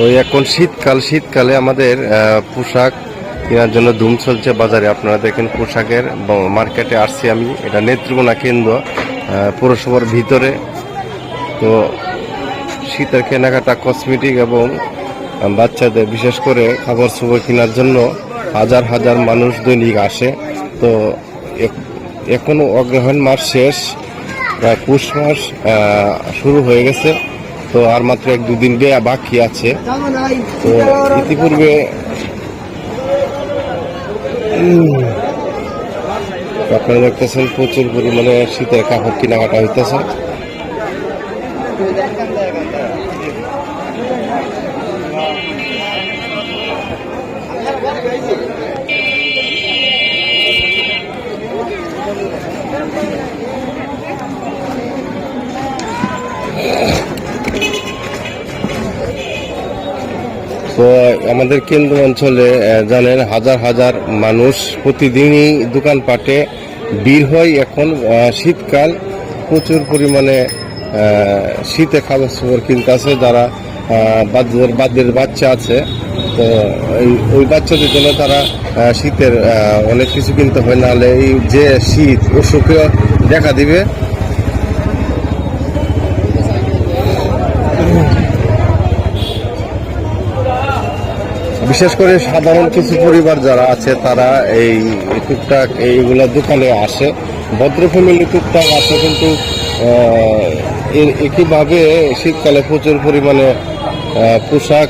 তো এখন শীতকাল, শীতকালে আমাদের পোশাক কেনার জন্য ধুম চলছে বাজারে। আপনারা দেখেন পোশাকের মার্কেটে আসছি আমি। এটা নেত্রকোনা কেন্দ্র পৌরসভার ভিতরে। তো শীতের কেনাকাটা, কসমেটিক এবং বাচ্চাদের বিশেষ করে খাবার সুবর কেনার জন্য হাজার হাজার মানুষ দৈনিক আসে। তো এখ- এখনও অগ্রহায়ণ মাস শেষ, প্রায় পুষ মাস শুরু হয়ে গেছে। তো আর মাত্র এক দুদিন বে- বাকি আছে। তো ইতিপূর্বে আপনারা দেখতেছেন প্রচুর পরিমাণে শীতের কাপড় কেনাকাটা হইতেছে। তো আমাদের কেন্দ্র অঞ্চলে জানেন, হাজার হাজার মানুষ প্রতিদিনই দোকানপাটে ভিড় হয়। এখন শীতকাল, প্রচুর পরিমাণে শীতে খাবার খাবার কিনতে আছে যারা বাচ্চাদের বাচ্চা আছে। তো ওই বাচ্চাদের জন্য তারা শীতের অনেক কিছু কিনতে হয়। নাহলে এই যে শীত অসুখে দেখা দিবে। বিশেষ করে সাধারণ কিছু পরিবার যারা আছে, তারা এই টুকটাক এইগুলা দোকানে আসে। ভদ্র ফ্যামিলি টুকটাক আসে কিন্তু একইভাবে শীতকালে প্রচুর পরিমাণে পোশাক